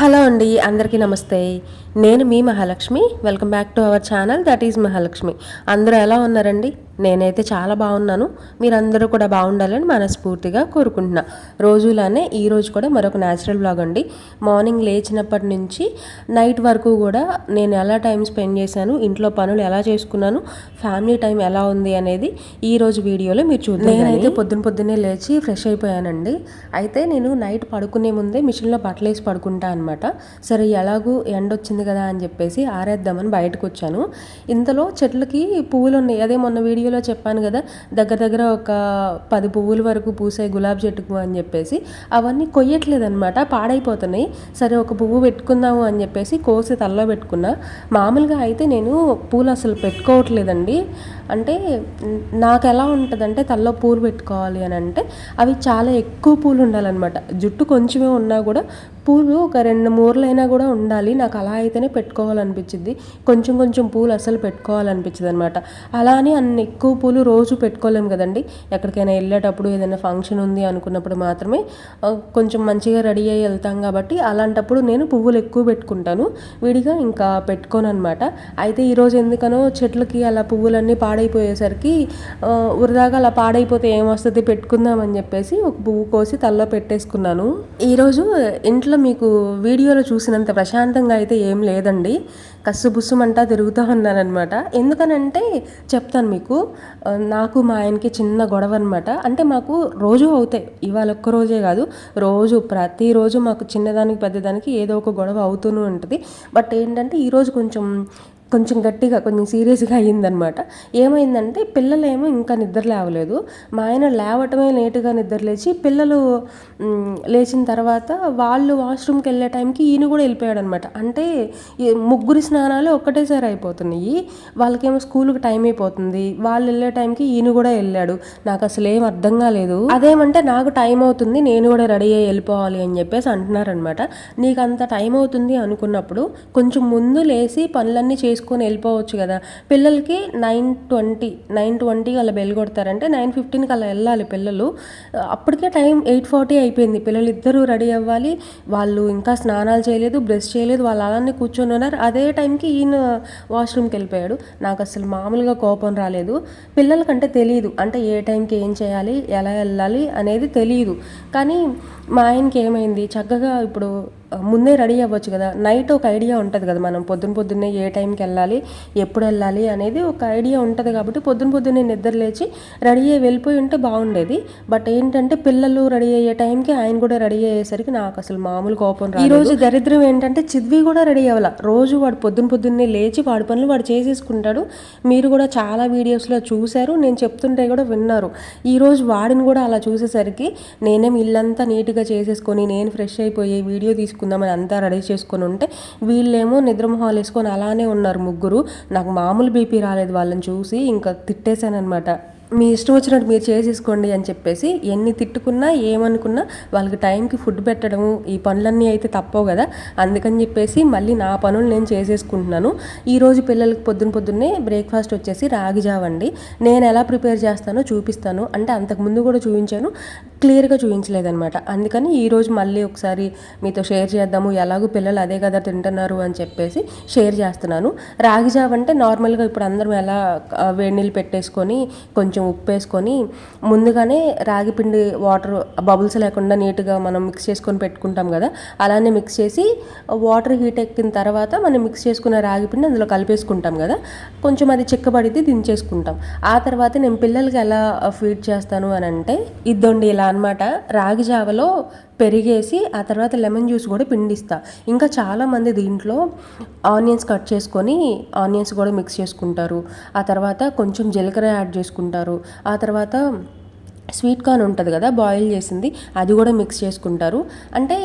Hello అండి అందరికీ నమస్తే. నేను మీ Mahalakshmi. Welcome back to our channel that is Mahalakshmi. అందరూ ఎలా ఉన్నారండి? నేనైతే చాలా బాగున్నాను. మీరందరూ కూడా బాగుండాలని మనస్ఫూర్తిగా కోరుకుంటున్నా. రోజులానే ఈ రోజు కూడా మరొక న్యాచురల్ బ్లాగ్ అండి. మార్నింగ్ లేచినప్పటి నుంచి నైట్ వరకు కూడా నేను ఎలా టైం స్పెండ్ చేశాను ఇంట్లో పనులు ఎలా చేసుకున్నాను ఫ్యామిలీ టైం ఎలా ఉంది అనేది ఈ రోజు వీడియోలో మీరు చూద్దాం నేనైతే పొద్దున పొద్దున్నే లేచి ఫ్రెష్ అయిపోయానండి. అయితే నేను నైట్ పడుకునే ముందే మిషన్లో బట్టలు వేసి పడుకుంటా అనమాట సరే ఎలాగూ ఎండ వచ్చింది కదా అని చెప్పేసి ఆరేద్దామని బయటకు వచ్చాను ఇంతలో చెట్లకి పువ్వులు ఉన్నాయి అదే మొన్న వీడియో వీడియోలో చెప్పాను కదా దగ్గర దగ్గర ఒక పది పువ్వుల వరకు పూసాయి గులాబీ చెట్టుకు అని చెప్పేసి అవన్నీ కొయ్యట్లేదు అనమాట పాడైపోతున్నాయి. సరే ఒక పువ్వు పెట్టుకుందాము అని చెప్పేసి కోసి తల్లో పెట్టుకున్నా. మామూలుగా అయితే నేను పూలు అసలు పెట్టుకోవట్లేదండి. అంటే నాకు ఎలా ఉంటుందంటే తల్లో పూలు పెట్టుకోవాలి అని అంటే అవి చాలా ఎక్కువ పూలు ఉండాలన్నమాట. జుట్టు కొంచెమే ఉన్నా కూడా పూలు ఒక రెండు మూరలైనా కూడా ఉండాలి. నాకు అలా అయితేనే పెట్టుకోవాలనిపించింది కొంచెం కొంచెం పూలు అసలు పెట్టుకోవాలనిపించింది అనమాట అలా అని అన్ని ఎక్కువ పూలు రోజు పెట్టుకోలేము కదండి. ఎక్కడికైనా వెళ్ళేటప్పుడు ఏదైనా ఫంక్షన్ ఉంది అనుకున్నప్పుడు మాత్రమే కొంచెం మంచిగా రెడీ అయ్యి వెళ్తాం కాబట్టి అలాంటప్పుడు నేను పువ్వులు ఎక్కువ పెట్టుకుంటాను. విడిగా ఇంకా పెట్టుకోను అనమాట అయితే ఈరోజు ఎందుకనో చెట్లకి అలా పువ్వులన్నీ పాడైపోయేసరికి ఆ, వృధాగా అలా పాడైపోతే ఏమొస్తుంది పెట్టుకుందామని చెప్పేసి ఒక పువ్వు కోసి తల్లో పెట్టేసుకున్నాను. ఈరోజు ఇంట్లో మీకు వీడియోలో చూసినంత ప్రశాంతంగా అయితే ఏం లేదండి. కస్సుబుస్సుమంటా తిరుగుతూ ఉన్నానమాట ఎందుకనంటే చెప్తాను మీకు నాకు మా ఆయనకి చిన్న గొడవ అనమాట అంటే మాకు రోజు అవుతాయి. ఇవాళ ఒక్క రోజే కాదు. రోజు ప్రతిరోజు మాకు చిన్నదానికి పెద్దదానికి ఏదో ఒక గొడవ అవుతూనే ఉంటుంది. బట్ ఏంటంటే ఈరోజు కొంచెం కొంచెం గట్టిగా కొంచెం సీరియస్గా అయ్యిందనమాట. ఏమైందంటే పిల్లలేమో ఇంకా నిద్ర లేవలేదు. మా ఆయన లేవటమే లేటుగా నిద్ర లేచి పిల్లలు లేచిన తర్వాత వాళ్ళు వాష్రూమ్కి వెళ్ళే టైంకి ఈయన కూడా వెళ్ళిపోయాడు అనమాట అంటే ముగ్గురి స్నానాలు ఒక్కటేసారి అయిపోతున్నాయి. వాళ్ళకేమో స్కూల్కి టైం అయిపోతుంది. వాళ్ళు వెళ్ళే టైంకి ఈయన కూడా వెళ్ళాడు. నాకు అసలు ఏం అర్థం కాలేదు. అదేమంటే నాకు టైం అవుతుంది నేను కూడా రెడీ అయ్యి వెళ్ళిపోవాలి అని చెప్పేసి అంటున్నారనమాట. నీకు అంత టైం అవుతుంది అనుకున్నప్పుడు కొంచెం ముందు లేచి పనులన్నీ చేసి చేసుకొని వెళ్ళిపోవచ్చు కదా. పిల్లలకి నైన్ ట్వంటీ నైన్ ట్వంటీ అలా బెల్ కొడతారంటే నైన్ ఫిఫ్టీన్కి అలా వెళ్ళాలి పిల్లలు. అప్పటికే టైం ఎయిట్ ఫార్టీ అయిపోయింది. పిల్లలు ఇద్దరు రెడీ అవ్వాలి. వాళ్ళు ఇంకా స్నానాలు చేయలేదు బ్రష్ చేయలేదు వాళ్ళు అలానే కూర్చొని ఉన్నారు. అదే టైంకి ఈయన వాష్రూమ్కి వెళ్ళిపోయాడు. నాకు అసలు మామూలుగా కోపం రాలేదు. పిల్లలకంటే తెలియదు అంటే ఏ టైంకి ఏం చేయాలి ఎలా వెళ్ళాలి అనేది తెలియదు కానీ మా ఆయనకి ఏమైంది? చక్కగా ఇప్పుడు ముందే రెడీ అవ్వచ్చు కదా. నైట్ ఒక ఐడియా ఉంటుంది కదా మనం పొద్దున పొద్దున్నే ఏ టైంకి వెళ్ళాలి ఎప్పుడు వెళ్ళాలి అనేది ఒక ఐడియా ఉంటుంది కాబట్టి పొద్దున పొద్దున్నే నిద్ర లేచి రెడీ అయ్యి వెళ్ళిపోయి ఉంటే బాగుండేది. బట్ ఏంటంటే పిల్లలు రెడీ అయ్యే టైంకి ఆయన కూడా రెడీ అయ్యేసరికి నాకు అసలు మామూలు కోపం ఈ రోజు దరిద్రం ఏంటంటే చిద్వి కూడా రెడీ అవ్వాల. రోజు వాడు పొద్దున పొద్దున్నే లేచి వాడి పనులు వాడు చేసేసుకుంటాడు. మీరు కూడా చాలా వీడియోస్లో చూశారు. నేను చెప్తుంటే కూడా విన్నారు. ఈ రోజు వాడిని కూడా అలా చూసేసరికి నేనేం ఇల్లంతా నీట్గా చేసేసుకొని నేను ఫ్రెష్ అయిపోయి వీడియో తీసుకుందామని అంతా రెడీ చేసుకొని ఉంటే వీళ్ళేమో నిద్రమొహాలు వేసుకొని అలానే ఉన్నారు ముగ్గురు. నాకు మామూలు బీపీ రాలేదు వాళ్ళని చూసి ఇంకా తిట్టేశానమాట మీ ఇష్టం వచ్చినట్టు మీరు చేసేసుకోండి అని చెప్పేసి ఎన్ని తిట్టుకున్నా ఏమనుకున్నా వాళ్ళకి టైంకి ఫుడ్ పెట్టడము ఈ పనులన్నీ అయితే తప్పవు కదా. అందుకని చెప్పేసి మళ్ళీ నా పనులు నేను చేసేసుకుంటున్నాను. ఈరోజు పిల్లలకి పొద్దున పొద్దున్నే బ్రేక్ఫాస్ట్ వచ్చేసి రాగి జావండి నేను ఎలా ప్రిపేర్ చేస్తానో చూపిస్తాను. అంటే అంతకుముందు కూడా చూపించాను. క్లియర్గా చూపించలేదనమాట అందుకని ఈరోజు మళ్ళీ ఒకసారి మీతో షేర్ చేద్దాము ఎలాగో పిల్లలు అదే కదా తింటున్నారు అని చెప్పేసి షేర్ చేస్తున్నాను. రాగి జావ అంటే నార్మల్గా ఇప్పుడు అందరం ఎలా వేడి నీళ్ళు పెట్టేసుకొని కొంచెం ఉప్పు వేసుకొని ముందుగానే రాగి పిండి వాటర్ బబుల్స్ లేకుండా నీట్గా మనం మిక్స్ చేసుకొని పెట్టుకుంటాం కదా అలానే మిక్స్ చేసి వాటర్ హీట్ ఎక్కిన తర్వాత మనం మిక్స్ చేసుకున్న రాగి పిండి అందులో కలిపేసుకుంటాం కదా కొంచెం అది చిక్కబడితే దించేసుకుంటాం. ఆ తర్వాత నేను పిల్లలకి ఎలా ఫీడ్ చేస్తాను అని అంటే ఇద్దండి ఇలా అనమాట రాగి జావలో పెరిగేసి ఆ తర్వాత లెమన్ జ్యూస్ కూడా పిండిస్తా. ఇంకా చాలామంది దీంట్లో ఆనియన్స్ కట్ చేసుకొని ఆనియన్స్ కూడా మిక్స్ చేసుకుంటారు. ఆ తర్వాత కొంచెం జీలకర్ర యాడ్ చేసుకుంటారు. ఆ తర్వాత స్వీట్ కార్న్ ఉంటుంది కదా బాయిల్ చేసింది అది కూడా మిక్స్ చేసుకుంటారు. అంటే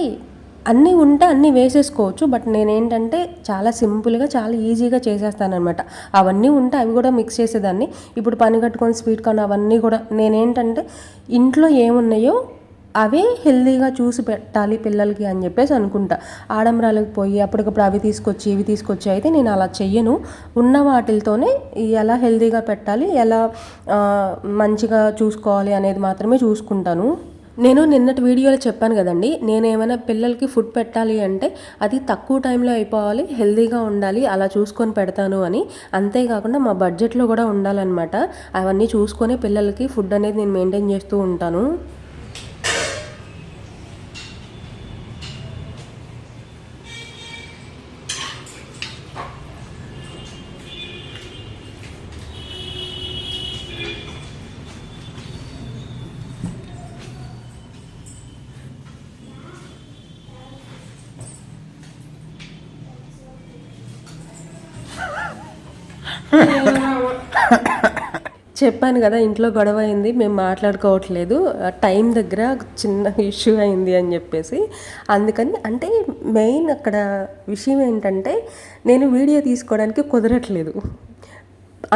అన్నీ ఉంటే అన్నీ వేసేసుకోవచ్చు బట్ నేనేంటంటే చాలా సింపుల్గా చాలా ఈజీగా చేసేస్తానమాట అవన్నీ ఉంటే అవి కూడా మిక్స్ చేసేదాన్ని. ఇప్పుడు పని కట్టుకొని స్వీట్ కార్న్ అవన్నీ కూడా నేనేంటంటే ఇంట్లో ఏమున్నాయో అవే హెల్దీగా చూసి పెట్టాలి పిల్లలకి అని చెప్పేసి అనుకుంటా. ఆడంబరాలకు పోయి అప్పటికప్పుడు అవి తీసుకొచ్చి ఇవి తీసుకొచ్చి అయితే నేను అలా చెయ్యను. ఉన్న వాటితోనే ఎలా హెల్దీగా పెట్టాలి ఎలా మంచిగా చూసుకోవాలి అనేది మాత్రమే చూసుకుంటాను. నేను నిన్నటి వీడియోలో చెప్పాను కదండి నేను ఏమైనా పిల్లలకి ఫుడ్ పెట్టాలి అంటే అది తక్కువ టైంలో అయిపోవాలి హెల్దీగా ఉండాలి అలా చూసుకొని పెడతాను అని. అంతేకాకుండా మా బడ్జెట్లో కూడా ఉండాలన్నమాట. అవన్నీ చూసుకొని పిల్లలకి ఫుడ్ అనేది నేను మెయింటైన్ చేస్తూ ఉంటాను. చెప్పాను కదా ఇంట్లో గొడవ అయింది మేము మాట్లాడుకోవట్లేదు టైం దగ్గర చిన్న ఇష్యూ అయింది అని చెప్పేసి. అందుకని అంటే మెయిన్ అక్కడ విషయం ఏంటంటే నేను వీడియో తీసుకోవడానికి కుదరట్లేదు.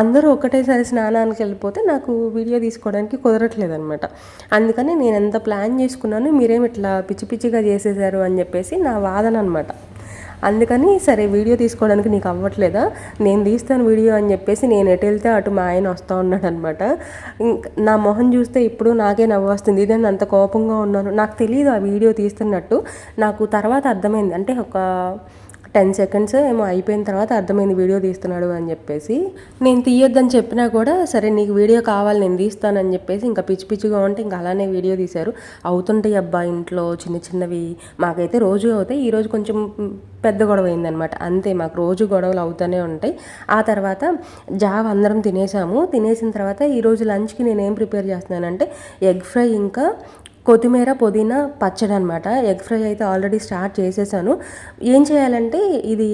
అందరూ ఒకటేసారి స్నానానికి వెళ్ళిపోతే నాకు వీడియో తీసుకోవడానికి కుదరట్లేదు అనమాట అందుకని నేను ఎంత ప్లాన్ చేసుకున్నాను మీరేం ఇట్లా పిచ్చి పిచ్చిగా చేసేసారు అని చెప్పేసి నా వాదన అనమాట అందుకని సరే వీడియో తీసుకోవడానికి నీకు అవ్వట్లేదా? నేను తీస్తాను వీడియో అని చెప్పేసి నేను ఎటు వెళ్తే అటు మా ఆయన వస్తూ ఉన్నాడు అనమాట నా మొహం చూస్తే ఇప్పుడు నాకే నవ్వు వస్తుంది. ఇదే అంత కోపంగా ఉన్నాను? నాకు తెలియదు ఆ వీడియో తీస్తున్నట్టు. నాకు తర్వాత అర్థమైంది. అంటే ఒక టెన్ సెకండ్స్ ఏమో అయిపోయిన తర్వాత అర్థమైంది వీడియో తీస్తున్నాడు అని చెప్పేసి. నేను తీయొద్దని చెప్పినా కూడా సరే నీకు వీడియో కావాలి నేను తీస్తానని చెప్పేసి ఇంకా పిచ్చి పిచ్చిగా ఉంటే ఇంకా అలానే వీడియో తీశారు. అవుతుంటాయి అబ్బా ఇంట్లో చిన్న చిన్నవి. మాకైతే రోజు అవుతాయి. ఈరోజు కొంచెం పెద్ద గొడవ అయిందనమాట అంతే మాకు రోజు గొడవలు అవుతూనే ఉంటాయి. ఆ తర్వాత జావ అందరం తినేసాము. తినేసిన తర్వాత ఈరోజు లంచ్కి నేను ఏం ప్రిపేర్ చేస్తున్నానంటే ఎగ్ ఫ్రై ఇంకా కొత్తిమీర పుదీనా పచ్చడి అనమాట ఎగ్ ఫ్రై అయితే ఆల్రెడీ స్టార్ట్ చేసేసాను. ఏం చేయాలంటే ఇది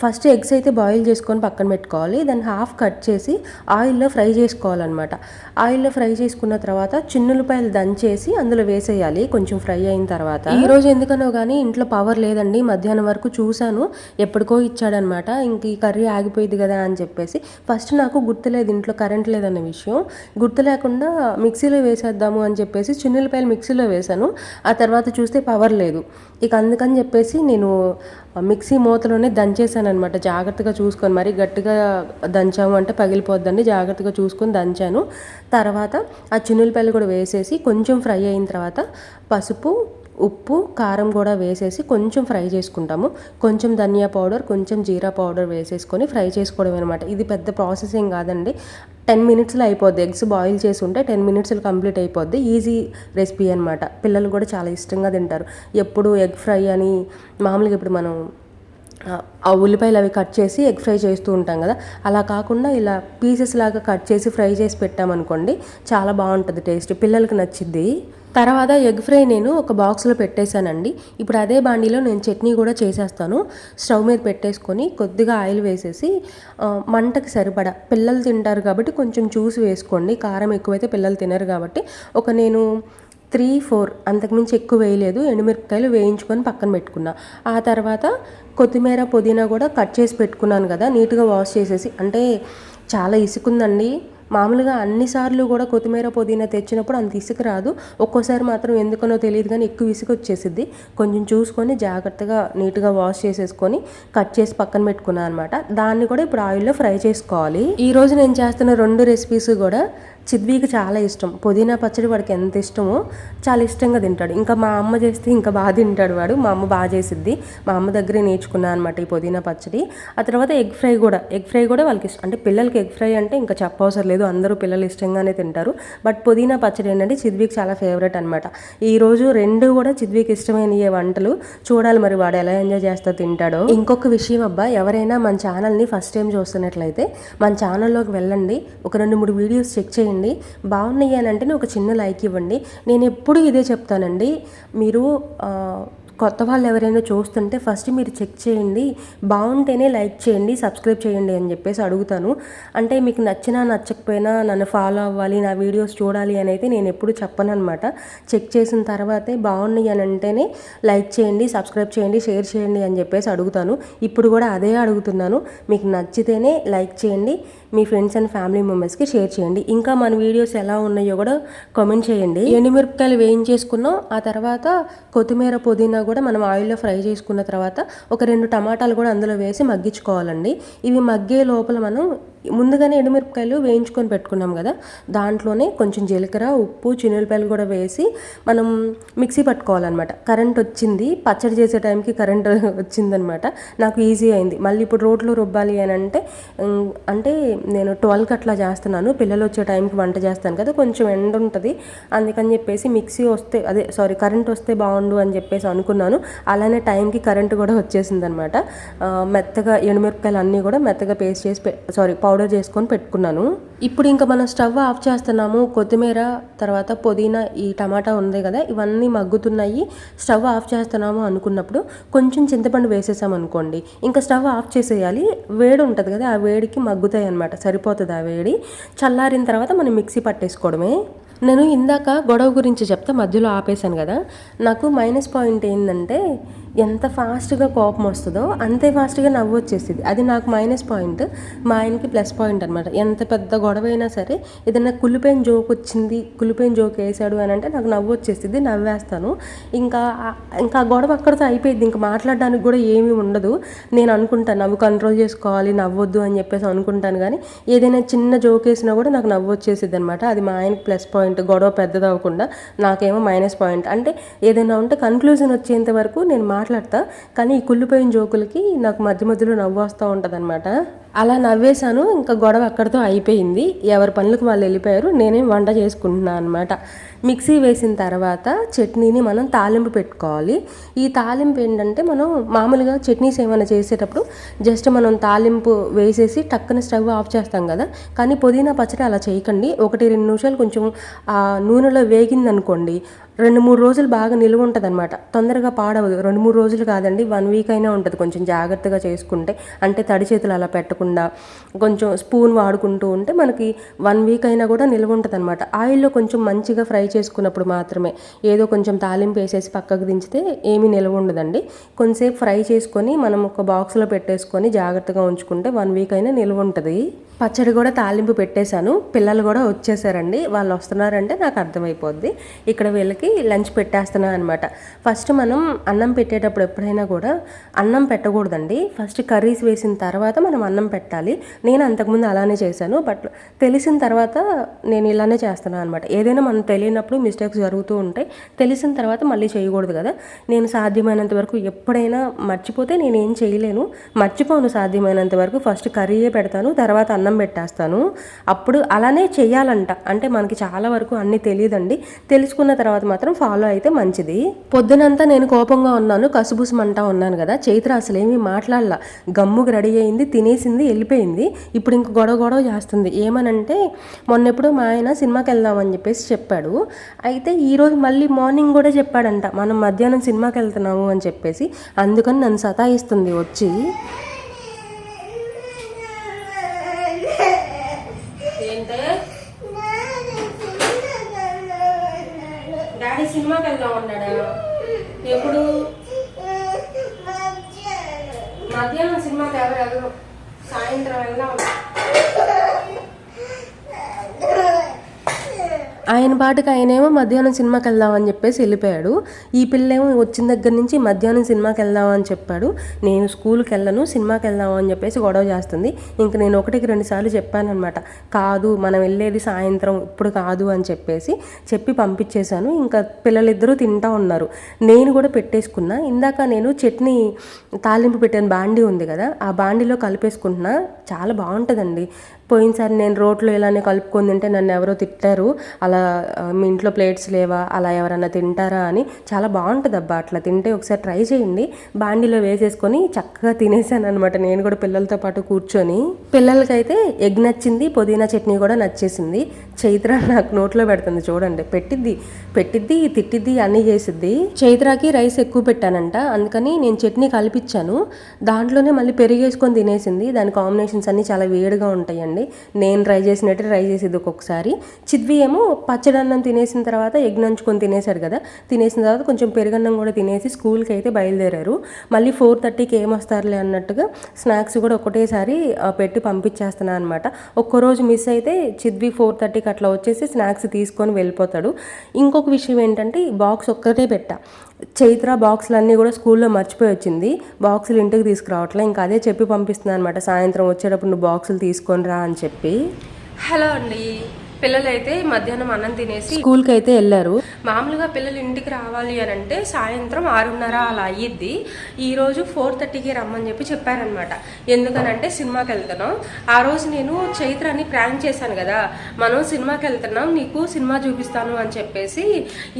ఫస్ట్ ఎగ్స్ అయితే బాయిల్ చేసుకొని పక్కన పెట్టుకోవాలి. దాన్ని హాఫ్ కట్ చేసి ఆయిల్లో ఫ్రై చేసుకోవాలన్నమాట. ఆయిల్లో ఫ్రై చేసుకున్న తర్వాత చిన్నులపాయలు దంచేసి అందులో వేసేయాలి. కొంచెం ఫ్రై అయిన తర్వాత. ఈ రోజు ఎందుకనో కానీ ఇంట్లో పవర్ లేదండి. మధ్యాహ్నం వరకు చూశాను. ఎప్పటికో ఇచ్చాడనమాట ఇంక ఈ కర్రీ ఆగిపోయింది కదా అని చెప్పేసి. ఫస్ట్ నాకు గుర్తులేదు ఇంట్లో కరెంట్ లేదన్న విషయం. గుర్తు లేకుండా మిక్సీలో వేసేద్దాము అని చెప్పేసి చిన్నులపాయలు మిక్సీలో వేశాను. ఆ తర్వాత చూస్తే పవర్ లేదు. ఇక అందుకని చెప్పేసి నేను మిక్సీ మూతలోనే దంచేసాను అనమాట జాగ్రత్తగా చూసుకొని మరి గట్టిగా దంచాము అంటే పగిలిపోద్దండి. జాగ్రత్తగా చూసుకొని దంచాను. తర్వాత ఆ చిన్నులపల్లి కూడా వేసేసి కొంచెం ఫ్రై అయిన తర్వాత పసుపు ఉప్పు కారం కూడా వేసేసి కొంచెం ఫ్రై చేసుకుంటాము. కొంచెం ధనియా పౌడర్ కొంచెం జీరా పౌడర్ వేసేసుకొని ఫ్రై చేసుకోవడం అనమాట ఇది పెద్ద ప్రాసెస్ ఏం కాదండి. టెన్ మినిట్స్లో అయిపోద్ది. ఎగ్స్ బాయిల్ చేసి ఉంటే టెన్ మినిట్స్లో కంప్లీట్ అయిపోద్ది. ఈజీ రెసిపీ అనమాట పిల్లలు కూడా చాలా ఇష్టంగా తింటారు. ఎప్పుడు ఎగ్ ఫ్రై అని మామూలుగా ఇప్పుడు మనం ఆ ఉల్లిపాయలు అవి కట్ చేసి ఎగ్ ఫ్రై చేస్తూ ఉంటాం కదా. అలా కాకుండా ఇలా పీసెస్ లాగా కట్ చేసి ఫ్రై చేసి పెట్టామనుకోండి చాలా బాగుంటుంది టేస్ట్ పిల్లలకి నచ్చిద్ది. తర్వాత ఎగ్ ఫ్రై నేను ఒక బాక్స్లో పెట్టేశానండి. ఇప్పుడు అదే బాండీలో నేను చట్నీ కూడా చేసేస్తాను. స్టవ్ మీద పెట్టేసుకొని కొద్దిగా ఆయిల్ వేసేసి మంటకి సరిపడా పిల్లలు తింటారు కాబట్టి కొంచెం చూసి వేసుకోండి కారం ఎక్కువైతే పిల్లలు తినరు కాబట్టి. ఒక నేను త్రీ ఫోర్ అంతకుమించి ఎక్కువ వేయలేదు. ఎండుమిరపకాయలు వేయించుకొని పక్కన పెట్టుకున్నా. ఆ తర్వాత కొత్తిమీర పుదీనా కూడా కట్ చేసి పెట్టుకున్నాను కదా నీట్గా వాష్ చేసేసి. అంటే చాలా ఇసుకుందండి. మామూలుగా అన్నిసార్లు కూడా కొత్తిమీర పుదీనా తెచ్చినప్పుడు అంత ఇసుక రాదు ఒక్కోసారి మాత్రం ఎందుకనో తెలియదు కానీ ఎక్కువ ఇసుక వచ్చేసిద్ది కొంచెం చూసుకొని జాగ్రత్తగా నీట్గా వాష్ చేసేసుకొని కట్ చేసి పక్కన పెట్టుకున్నాను అనమాట దాన్ని కూడా ఇప్పుడు ఆయిల్లో ఫ్రై చేసుకోవాలి. ఈ రోజు నేను చేస్తున్న రెండు రెసిపీస్ కూడా చిద్వీకి చాలా ఇష్టం. పుదీనా పచ్చడి వాడికి ఎంత ఇష్టమో చాలా ఇష్టంగా తింటాడు. ఇంకా మా అమ్మ చేస్తే ఇంకా బాగా తింటాడు వాడు. మా అమ్మ బాగా చేసిద్ది. మా అమ్మ దగ్గరే నేర్చుకున్నాను అనమాట ఈ పుదీనా పచ్చడి. ఆ తర్వాత ఎగ్ ఫ్రై కూడా. ఎగ్ ఫ్రై కూడా వాళ్ళకి ఇష్టం. అంటే పిల్లలకి ఎగ్ ఫ్రై అంటే ఇంకా చెప్పవసరం లేదు. లేదు అందరూ పిల్లలు ఇష్టంగానే తింటారు. బట్ పుదీనా పచ్చడి ఏంటంటే చిద్విక్ చాలా ఫేవరెట్ అనమాట ఈరోజు రెండు కూడా చిద్విక్ ఇష్టమైన ఏ వంటలు. చూడాలి మరి వాడు ఎలా ఎంజాయ్ చేస్తా తింటాడో. ఇంకొక విషయం అబ్బా ఎవరైనా మన ఛానల్ని ఫస్ట్ టైం చూస్తున్నట్లయితే మన ఛానల్లోకి వెళ్ళండి. ఒక రెండు మూడు వీడియోస్ చెక్ చేయండి. చేయండి బాగున్నాయి అని అంటే ఒక చిన్న లైక్ ఇవ్వండి. నేను ఎప్పుడు ఇదే చెప్తానండి. మీరు కొత్త వాళ్ళు ఎవరైనా చూస్తుంటే ఫస్ట్ మీరు చెక్ చేయండి బాగుంటేనే లైక్ చేయండి సబ్స్క్రైబ్ చేయండి అని చెప్పేసి అడుగుతాను. అంటే మీకు నచ్చినా నచ్చకపోయినా నన్ను ఫాలో అవ్వాలి నా వీడియోస్ చూడాలి అని అయితే నేను ఎప్పుడు చెప్పను అనమాట చెక్ చేసిన తర్వాతే బాగున్నాయి అని అంటేనే లైక్ చేయండి సబ్స్క్రైబ్ చేయండి షేర్ చేయండి అని చెప్పేసి అడుగుతాను. ఇప్పుడు కూడా అదే అడుగుతున్నాను. మీకు నచ్చితేనే లైక్ చేయండి మీ ఫ్రెండ్స్ అండ్ ఫ్యామిలీ మెంబర్స్కి షేర్ చేయండి. ఇంకా మన వీడియోస్ ఎలా ఉన్నాయో కూడా కామెంట్ చేయండి. ఎండుమిరపకాయలు వేయించేసుకున్నాం. ఆ తర్వాత కొత్తిమీర పుదీనా కూడా మనం ఆయిల్లో ఫ్రై చేసుకున్న తర్వాత ఒక రెండు టమాటాలు కూడా అందులో వేసి మగ్గించుకోవాలండి. ఇవి మగ్గే లోపల మనం ముందుగానే ఎండుమిరపకాయలు వేయించుకొని పెట్టుకున్నాం కదా దాంట్లోనే కొంచెం జీలకర్ర ఉప్పు చిన్నులపాయలు కూడా వేసి మనం మిక్సీ పట్టుకోవాలన్నమాట. కరెంట్ వచ్చింది పచ్చడి చేసే టైంకి కరెంట్ వచ్చిందనమాట నాకు ఈజీ అయింది. మళ్ళీ ఇప్పుడు రోడ్లో రుబ్బాలి అని అంటే అంటే నేను ట్వెల్వ్కి అట్లా చేస్తున్నాను. పిల్లలు వచ్చే టైంకి వంట చేస్తాను కదా కొంచెం ఎండ ఉంటుంది. అందుకని చెప్పేసి మిక్సీ వస్తే అదే సారీ కరెంట్ వస్తే బాగుండు అని చెప్పేసి అనుకున్నాను. అలానే టైంకి కరెంట్ కూడా వచ్చేసింది అనమాట మెత్తగా ఎండుమిరపకాయలు అన్నీ కూడా మెత్తగా పేస్ట్ చేసి సారీ పౌడర్ చేసుకొని పెట్టుకున్నాను. ఇప్పుడు ఇంకా మనం స్టవ్ ఆఫ్ చేస్తున్నాము. కొత్తిమీర తర్వాత పుదీనా ఈ టమాటా ఉంది కదా ఇవన్నీ మగ్గుతున్నాయి. స్టవ్ ఆఫ్ చేస్తున్నాము అనుకున్నప్పుడు కొంచెం చింతపండు వేసేసాం అనుకోండి. ఇంకా స్టవ్ ఆఫ్ చేసేయాలి. వేడి ఉంటుంది కదా ఆ వేడికి మగ్గుతాయి అనమాట సరిపోతుంది ఆ వేడి. చల్లారిన తర్వాత మనం మిక్సీ పట్టేసుకోవడమే. నేను ఇందాక గొడవ గురించి చెప్తే మధ్యలో ఆపేశాను కదా. నాకు మైనస్ పాయింట్ ఏంటంటే ఎంత ఫాస్ట్గా కోపం వస్తుందో అంతే ఫాస్ట్గా నవ్వు వచ్చేసింది అది నాకు మైనస్ పాయింట్ మా ఆయనకి ప్లస్ పాయింట్ అనమాట ఎంత పెద్ద గొడవ అయినా సరే ఏదైనా కులిపోయిన జోక్ వచ్చింది కులిపోయిన జోక్ వేసాడు అని అంటే నాకు నవ్వు వచ్చేసింది నవ్వేస్తాను. ఇంకా ఇంకా గొడవ అక్కడితో అయిపోయింది. ఇంకా మాట్లాడడానికి కూడా ఏమీ ఉండదు. నేను అనుకుంటాను నవ్వు కంట్రోల్ చేసుకోవాలి నవ్వొద్దు అని చెప్పేసి అనుకుంటాను కానీ ఏదైనా చిన్న జోక్ వేసినా కూడా నాకు నవ్వు వచ్చేసింది అనమాట అది మా ఆయనకి ప్లస్ పాయింట్ గొడవ పెద్దది అవ్వకుండా నాకేమో మైనస్ పాయింట్ అంటే ఏదైనా ఉంటే కన్క్లూజన్ వచ్చేంత వరకు నేను మాట్లాడతా. కానీ ఈ కుళ్ళిపోయిన జోకులకి నాకు మధ్య మధ్యలో నవ్వు వస్తూ ఉంటుంది అలా నవ్వేశాను. ఇంకా గొడవ అక్కడితో అయిపోయింది. ఎవరి పనులకు వాళ్ళు వెళ్ళిపోయారు. నేనేం వంట చేసుకుంటున్నాను అనమాట మిక్సీ వేసిన తర్వాత చట్నీని మనం తాలింపు పెట్టుకోవాలి. ఈ తాలింపు ఏంటంటే మనం మామూలుగా చట్నీస్ ఏమైనా చేసేటప్పుడు జస్ట్ మనం తాలింపు వేసేసి టక్కన స్టవ్ ఆఫ్ చేస్తాం కదా. కానీ పుదీనా పచ్చడి అలా చేయకండి. ఒకటి రెండు నిమిషాలు కొంచెం ఆ నూనెలో వేగిందనుకోండి రెండు మూడు రోజులు బాగా నిల్వ ఉంటుంది అనమాట తొందరగా పాడవదు. రెండు మూడు రోజులు కాదండి వన్ వీక్ అయినా ఉంటుంది. కొంచెం జాగ్రత్తగా చేసుకుంటే అంటే తడి చేతులు అలా పెట్టకుండా కొంచెం స్పూన్ వాడుకుంటూ ఉంటే మనకి వన్ వీక్ అయినా కూడా నిల్వ ఉంటుంది అనమాట ఆయిల్లో కొంచెం మంచిగా ఫ్రై చేసుకున్నప్పుడు మాత్రమే ఏదో కొంచెం తాలింపు వేసేసి పక్కకు దించితే ఏమీ నిల్వ ఉండదండి. కొంతసేపు ఫ్రై చేసుకొని మనం ఒక బాక్స్లో పెట్టేసుకొని జాగ్రత్తగా ఉంచుకుంటే వన్ వీక్ అయినా నిల్వ ఉంటుంది. పచ్చడి కూడా తాలింపు పెట్టేశాను. పిల్లలు కూడా వచ్చేసారండి. వాళ్ళు వస్తున్నారంటే నాకు అర్థమైపోద్ది. ఇక్కడ వీళ్ళకి లంచ్ పెట్టేస్తున్నాను అనమాట ఫస్ట్ మనం అన్నం పెట్టేటప్పుడు ఎప్పుడైనా కూడా అన్నం పెట్టకూడదండి. ఫస్ట్ కర్రీస్ వేసిన తర్వాత మనం అన్నం పెట్టాలి. నేను అంతకుముందు అలానే చేశాను. బట్ తెలిసిన తర్వాత నేను ఇలానే చేస్తున్నాను అనమాట ఏదైనా మనం తెలియనప్పుడు మిస్టేక్స్ జరుగుతూ ఉంటాయి. తెలిసిన తర్వాత మళ్ళీ చేయకూడదు కదా. నేను సాధ్యమైనంత వరకు ఎప్పుడైనా మర్చిపోతే నేను ఏం చేయలేను. మర్చిపోను సాధ్యమైనంత వరకు. ఫస్ట్ కర్రీయే పెడతాను. తర్వాత అన్నం పెట్టేస్తాను. అప్పుడు అలానే చేయాలంట. అంటే మనకి చాలా వరకు అన్నీ తెలియదండి. తెలుసుకున్న తర్వాత మాత్రం ఫాలో అయితే మంచిది. పొద్దునంతా నేను కోపంగా ఉన్నాను. కసుబుసమంటా ఉన్నాను కదా. చైత్ర అసలు ఏమీ మాట్లాడలా. గమ్ముకు రెడీ అయింది తినేసింది వెళ్ళిపోయింది. ఇప్పుడు ఇంక గొడవ గొడవ చేస్తుంది. ఏమనంటే మొన్నెప్పుడు మా ఆయన సినిమాకి వెళ్దామని చెప్పేసి చెప్పాడు. అయితే ఈరోజు మళ్ళీ మార్నింగ్ కూడా చెప్పాడంట. మనం మధ్యాహ్నం సినిమాకి వెళ్తున్నాము అని చెప్పేసి. అందుకని నన్ను సతాయిస్తుంది వచ్చి ఏంటే డాడీ ఉన్నాడా? ఎప్పుడు? మధ్యాహ్నం సినిమాకి ఎవరు వెళ్ళరు సాయంత్రం వెళ్దాం ఆయన పాటకు ఆయనేమో మధ్యాహ్నం సినిమాకి వెళ్దామని చెప్పేసి వెళ్ళిపోయాడు. ఈ పిల్లేమో వచ్చిన దగ్గర నుంచి మధ్యాహ్నం సినిమాకి వెళ్దామని చెప్పాడు. నేను స్కూల్కి వెళ్ళను సినిమాకి వెళ్దాము అని చెప్పేసి గొడవ చేస్తుంది. ఇంక నేను ఒకటికి రెండు సార్లు చెప్పానమాట కాదు మనం వెళ్ళేది సాయంత్రం ఇప్పుడు కాదు అని చెప్పేసి చెప్పి పంపించేశాను. ఇంకా పిల్లలిద్దరూ తింటా ఉన్నారు. నేను కూడా పెట్టేసుకున్నా. ఇందాక నేను చట్నీ తాలింపు పెట్టిన బాండీ ఉంది కదా ఆ బాండీలో కలిపేసుకుంటున్నా. చాలా బాగుంటుందండి. పోయినసారి నేను రోట్లో ఇలానే కలుపుకొని తింటే నన్ను ఎవరో తిట్టారు. అలా మీ ఇంట్లో ప్లేట్స్ లేవా? అలా ఎవరన్నా తింటారా అని. చాలా బాగుంటుంది అబ్బా అట్లా తింటే ఒకసారి ట్రై చేయండి. బాండీలో వేసేసుకొని చక్కగా తినేసాను అనమాట నేను కూడా పిల్లలతో పాటు కూర్చొని. పిల్లలకైతే ఎగ్ నచ్చింది పుదీనా చట్నీ కూడా నచ్చేసింది. చైత్ర నాకు నోట్లో పెడుతుంది చూడండి. పెట్టిద్ది పెట్టిద్ది తిట్టిద్ది అన్నీ చేసిద్ది. చైత్రాకి రైస్ ఎక్కువ పెట్టానంట. అందుకని నేను చట్నీ కలిపిచ్చాను. దాంట్లోనే మళ్ళీ పెరిగేసుకొని తినేసింది. దాని కాంబినేషన్స్ అన్నీ చాలా వేడిగా ఉంటాయండి నేను ట్రై చేసినట్టు ట్రై చేసేది ఒక్కొక్కసారి. చిద్వి ఏమో పచ్చడి అన్నం తినేసిన తర్వాత ఎగ్ నంచుకొని తినేశారు కదా. తినేసిన తర్వాత కొంచెం పెరుగన్నం కూడా తినేసి స్కూల్కి అయితే బయలుదేరారు. మళ్ళీ ఫోర్ థర్టీకి ఏమొస్తారులే అన్నట్టుగా స్నాక్స్ కూడా ఒకటేసారి పెట్టి పంపించేస్తున్నాను అనమాట ఒక్కరోజు మిస్ అయితే చిద్వి ఫోర్ థర్టీకి అట్లా వచ్చేసి స్నాక్స్ తీసుకొని వెళ్ళిపోతాడు. ఇంకొక విషయం ఏంటంటే బాక్స్ ఒక్కటే పెట్టా. చైత్ర బాక్సులన్నీ కూడా స్కూల్లో మర్చిపోయి వచ్చింది. బాక్సులు ఇంటికి తీసుకురావట్లే. ఇంకా అదే చెప్పి పంపిస్తున్నాను అనమాట సాయంత్రం వచ్చేటప్పుడు నువ్వు బాక్సులు తీసుకొని రా అని చెప్పి. హలో అండి. పిల్లలు అయితే మధ్యాహ్నం అన్నం తినేసి స్కూల్కి అయితే వెళ్ళారు. మామూలుగా పిల్లలు ఇంటికి రావాలి అని అంటే సాయంత్రం ఆరున్నర అలా అయ్యిద్ది. ఈరోజు ఫోర్ థర్టీకి రమ్మని చెప్పి చెప్పారనమాట ఎందుకనంటే సినిమాకి వెళ్తున్నాం. ఆ రోజు నేను చైత్రాన్ని ప్రాంక్ చేశాను కదా. మనం సినిమాకి వెళ్తున్నాం నీకు సినిమా చూపిస్తాను అని చెప్పేసి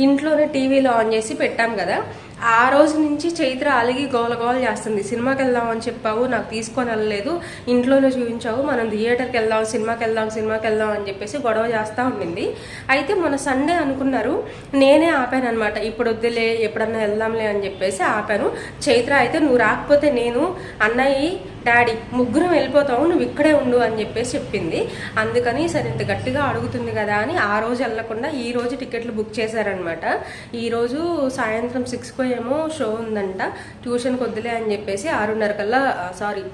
ఇంట్లోనే టీవీలో ఆన్ చేసి పెట్టాం కదా. ఆ రోజు నుంచి చైత్ర అలిగి గోల గోల చేస్తుంది. సినిమాకి వెళ్దాం అని చెప్పావు నాకు తీసుకొని వెళ్ళలేదు. ఇంట్లోనే చూపించావు మనం థియేటర్కి వెళ్దాం సినిమాకి వెళ్దాం సినిమాకి వెళ్దాం అని చెప్పేసి గొడవ చేస్తూ ఉండింది. అయితే మన సండే అనుకున్నారు నేనే ఆపాను అనమాట ఇప్పుడు వద్దులే ఎప్పుడన్నా వెళ్దాంలే అని చెప్పేసి ఆపాను. చైత్ర అయితే నువ్వు రాకపోతే నేను అన్నయ్య డాడీ ముగ్గురం వెళ్ళిపోతావు నువ్వు ఇక్కడే ఉండు అని చెప్పేసి చెప్పింది. అందుకని సరే ఇంత గట్టిగా అడుగుతుంది కదా అని ఆ రోజు వెళ్ళకుండా ఈ రోజు టికెట్లు బుక్ చేశారనమాట. ఈ రోజు సాయంత్రం సిక్స్కి ఏమో షో ఉందంట. ట్యూషన్ వద్దులే అని చెప్పేసి ఆరున్నర కల్లా సారీ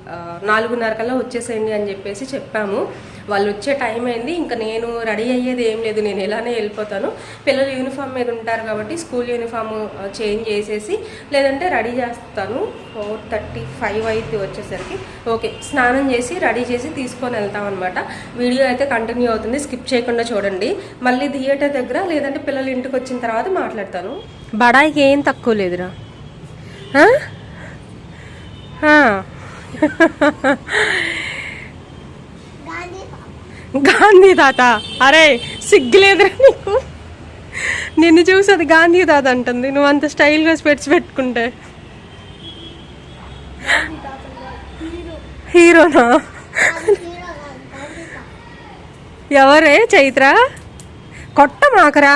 నాలుగున్నర కల్లా వచ్చేసేయండి అని చెప్పేసి చెప్పాము. వాళ్ళు వచ్చే టైం అయింది. ఇంకా నేను రెడీ అయ్యేది ఏం లేదు. నేను ఇలానే వెళ్ళిపోతాను. పిల్లలు యూనిఫామ్ మీద ఉంటారు కాబట్టి స్కూల్ యూనిఫామ్ చేంజ్ చేసేసి లేదంటే రెడీ చేస్తాను. ఫోర్ థర్టీ ఫైవ్ అయితే వచ్చేసరికి. ఓకే స్నానం చేసి రెడీ చేసి తీసుకొని వెళ్తాం అనమాట వీడియో అయితే కంటిన్యూ అవుతుంది. స్కిప్ చేయకుండా చూడండి. మళ్ళీ థియేటర్ దగ్గర లేదంటే పిల్లలు ఇంటికి వచ్చిన తర్వాత మాట్లాడతాను. బడాయికి ఏం తక్కువ లేదురా. ఆ. గాంధీ తాత అరే సిగ్గులేదురా నీకు? నిన్ను చూసి అది గాంధీ తాత అంటుంది. నువ్వు అంత స్టైల్గా స్పెట్స్ పెట్టుకుంటే. హీరోనా? ఎవరే చైత్ర? కొట్ట మాకరా.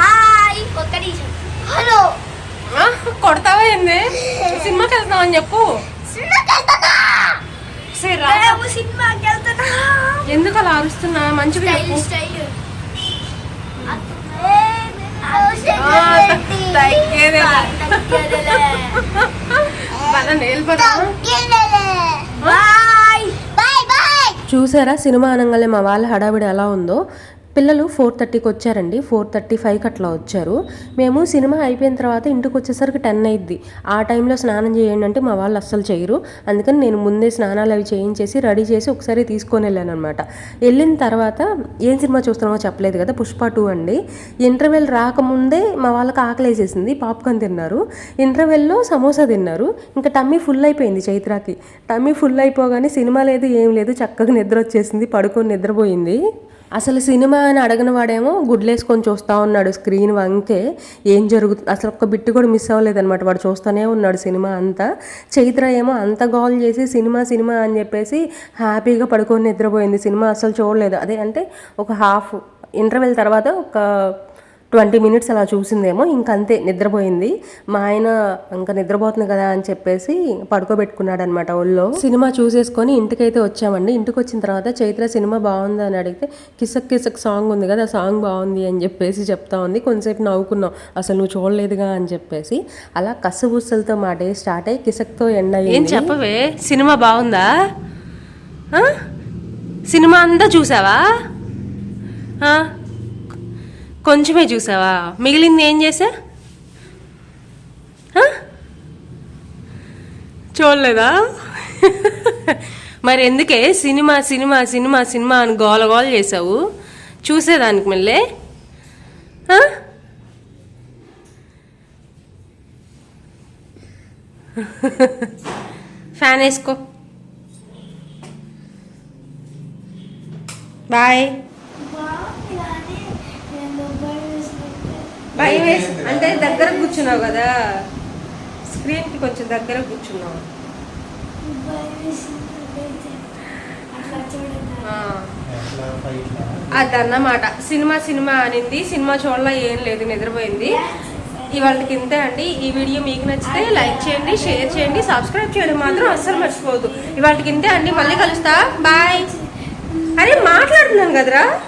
హాయ్ ఒక్క నిమిషం హలో. కొడతావా ఏంది? సినిమాకి వెళ్తున్నావు అని చెప్పు సినిమాకి వెళ్తున్నా ఎందుకు అలా అరుస్తున్నా? మంచిగా చెప్పు. చూసారా సినిమా అనగానే మా వాళ్ళ హడావిడి ఎలా ఉందో? పిల్లలు ఫోర్ థర్టీకి వచ్చారండి. ఫోర్ థర్టీ ఫైవ్కి అట్లా వచ్చారు. మేము సినిమా అయిపోయిన తర్వాత ఇంటికి వచ్చేసరికి టెన్ అయింది ఆ టైంలో స్నానం చేయండి అంటే మా వాళ్ళు అస్సలు చేయరు. అందుకని నేను ముందే స్నానాలు అవి చేయించేసి రెడీ చేసి ఒకసారి తీసుకొని వెళ్ళాను అనమాట వెళ్ళిన తర్వాత ఏం సినిమా చూస్తున్నామో చెప్పలేదు కదా పుష్ప టూ అండి. ఇంటర్వెల్ రాకముందే మా వాళ్ళకి ఆకలి వేసేసింది. పాప్కార్న్ తిన్నారు. ఇంటర్వెల్లో సమోసా తిన్నారు. ఇంకా టమ్మీ ఫుల్ అయిపోయింది చైత్రాకి. టమ్మీ ఫుల్ అయిపోగానే సినిమా లేదు ఏం లేదు చక్కగా నిద్ర వచ్చేసింది పడుకొని నిద్రపోయింది. అసలు సినిమా అని అడగని వాడేమో గుడ్లేసుకొని చూస్తూ ఉన్నాడు స్క్రీన్ వంకే. ఏం జరుగుతుంది అసలు ఒక్క బిట్టు కూడా మిస్ అవ్వలేదన్నమాట. వాడు చూస్తూనే ఉన్నాడు సినిమా అంతా. చైత్ర ఏమో అంత గోల్ చేసి సినిమా సినిమా అని చెప్పేసి హ్యాపీగా పడుకొని నిద్రపోయింది. సినిమా అసలు చూడలేదు. అదే అంటే ఒక హాఫ్ ఇంటర్వెల్ తర్వాత ఒక ట్వంటీ మినిట్స్ అలా చూసిందేమో ఇంకంతే నిద్రపోయింది. మా ఆయన ఇంకా నిద్రపోతుంది కదా అని చెప్పేసి పడుకోబెట్టుకున్నాడు అనమాట ఒళ్ళో. సినిమా చూసేసుకొని ఇంటికైతే వచ్చామండి. ఇంటికి వచ్చిన తర్వాత చైత్ర సినిమా బాగుంది? అని అడిగితే కిసక్ కిసక్ సాంగ్ ఉంది కదా ఆ సాంగ్ బాగుంది అని చెప్పేసి చెప్తా ఉంది. కొంతసేపు నవ్వుకున్నాం. అసలు నువ్వు చూడలేదుగా? అని చెప్పేసి. అలా కసుబుస్సలతో మా డే స్టార్ట్ అయ్యి కిసక్తో ఎండ్ ఏం చెప్పవే? సినిమా బాగుందా? సినిమా అంతా చూసావా? కొంచెమే చూసావా? మిగిలింది ఏం చేసా చూడలేదా? మరి ఎందుకే సినిమా సినిమా సినిమా సినిమా అని గోల గోల చేసావు చూసేదానికి మళ్ళీ ఫ్యాన్ వేసుకో. బాయ్. భయం వేసి అంటే దగ్గర కూర్చున్నావు కదా. స్క్రీన్కి కొంచెం దగ్గర కూర్చున్నావు. ఆ. అదన్నమాట. సినిమా సినిమా అనింది. సినిమా చూడలా ఏం లేదు నిద్రపోయింది. ఇవాళకి ఇంతే అండి. ఈ వీడియో మీకు నచ్చితే లైక్ చేయండి షేర్ చేయండి సబ్స్క్రైబ్ చేయడం మాత్రం అస్సలు మర్చిపోవద్దు. ఇవాళకి ఇంతే అండి. మళ్ళీ కలుస్తా. బాయ్. అరే మాట్లాడుతున్నాను కదరా.